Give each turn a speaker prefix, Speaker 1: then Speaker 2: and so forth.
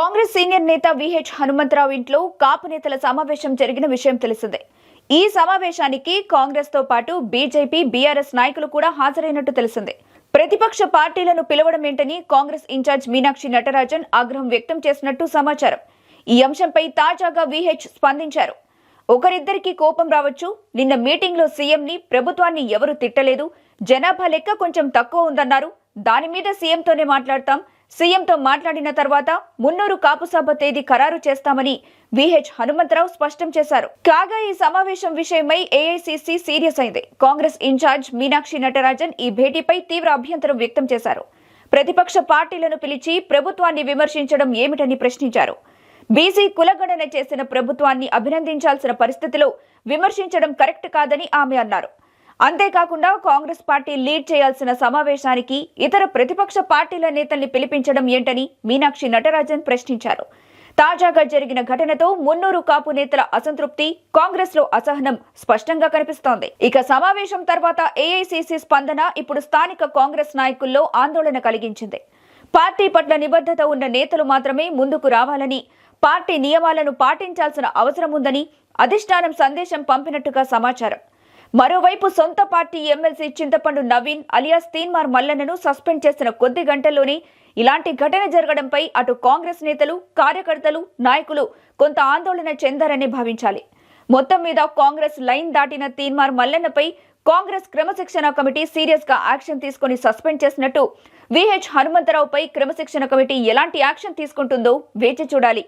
Speaker 1: Congress senior నేత V H Hanumantharao ఇంట్లో కాపు నేతల సమావేశం జరిగిన విషయం తెలిసిందే. ఈ సమావేశానికి కాంగ్రెస్తో పాటు బీజేపీ బీఆర్ఎస్ నాయకులు కూడా హాజరైనట్టు తెలిసిందే. ప్రతిపక్ష పార్టీలను పిలవడం ఏంటని కాంగ్రెస్ ఇన్ఛార్జ్ మీనాక్షి నటరాజన్ ఆగ్రహం వ్యక్తం చేసినట్టు సమాచారం. ఈ అంశంపై తాజాగా విహెచ్ స్పందించారు. ఒకరిద్దరికి కోపం రావచ్చు. నిన్న మీటింగ్లో సీఎంని ప్రభుత్వాన్ని ఎవరు తిట్టలేదు. జనాభా లెక్క కొంచెం తక్కువ ఉందన్నారు. దాని మీద సీఎంతోనే మాట్లాడతాం. సీఎంతో మాట్లాడిన తర్వాత మున్నూరు కాపుసభ తేదీ ఖరారు చేస్తామని విహెచ్ హనుమంతరావు స్పష్టం చేశారు. కాగా ఈ సమావేశం విషయమై ఏఐసిసి సీరియస్ అయింది. కాంగ్రెస్ ఇన్ఛార్జ్ మీనాక్షి నటరాజన్ ఈ భేటీపై తీవ్ర అభ్యంతరం వ్యక్తం చేశారు. ప్రతిపక్ష పార్టీలను పిలిచి ప్రభుత్వాన్ని విమర్శించడం ఏమిటని ప్రశ్నించారు. బీసీ కులగణన చేసిన ప్రభుత్వాన్ని అభినందించాల్సిన పరిస్థితిలో విమర్శించడం కరెక్ట్ కాదని ఆమె అన్నారు. అంతేకాకుండా కాంగ్రెస్ పార్టీ లీడ్ చేయాల్సిన సమావేశానికి ఇతర ప్రతిపక్ష పార్టీల నేతల్ని పిలిపించడం ఏంటని మీనాక్షి నటరాజన్ ప్రశ్నించారు. తాజాగా జరిగిన ఘటనతో మున్నూరు కాపు నేతల అసంతృప్తి కాంగ్రెస్లో అసహనం స్పష్టంగా కనిపిస్తోంది. ఇక సమావేశం తర్వాత ఏఐసీసీ స్పందన ఇప్పుడు స్థానిక కాంగ్రెస్ నాయకుల్లో ఆందోళన కలిగించింది. పార్టీ పట్ల నిబద్ధత ఉన్న నేతలు మాత్రమే ముందుకు రావాలని పార్టీ నియమాలను పాటించాల్సిన అవసరం ఉందని అధిష్టానం సందేశం పంపినట్టుగా సమాచారం. మరోవైపు సొంత party MLC Chintapandu Naveen alias Teenmar మల్లన్నను suspend చేసిన కొద్ది గంటల్లోనే ఇలాంటి ఘటన జరగడంపై అటు కాంగ్రెస్ నేతలు కార్యకర్తలు నాయకులు కొంత ఆందోళన చెందారని భావించాలి. మొత్తం మీద కాంగ్రెస్ లైన్ దాటిన తీన్మార్ మల్లన్నపై కాంగ్రెస్ క్రమశిక్షణ కమిటీ సీరియస్గా యాక్షన్ తీసుకుని సస్పెండ్ చేసినట్టు విహెచ్ హనుమంతరావుపై క్రమశిక్షణ కమిటీ ఎలాంటి యాక్షన్ తీసుకుంటుందో వేచి చూడాలి.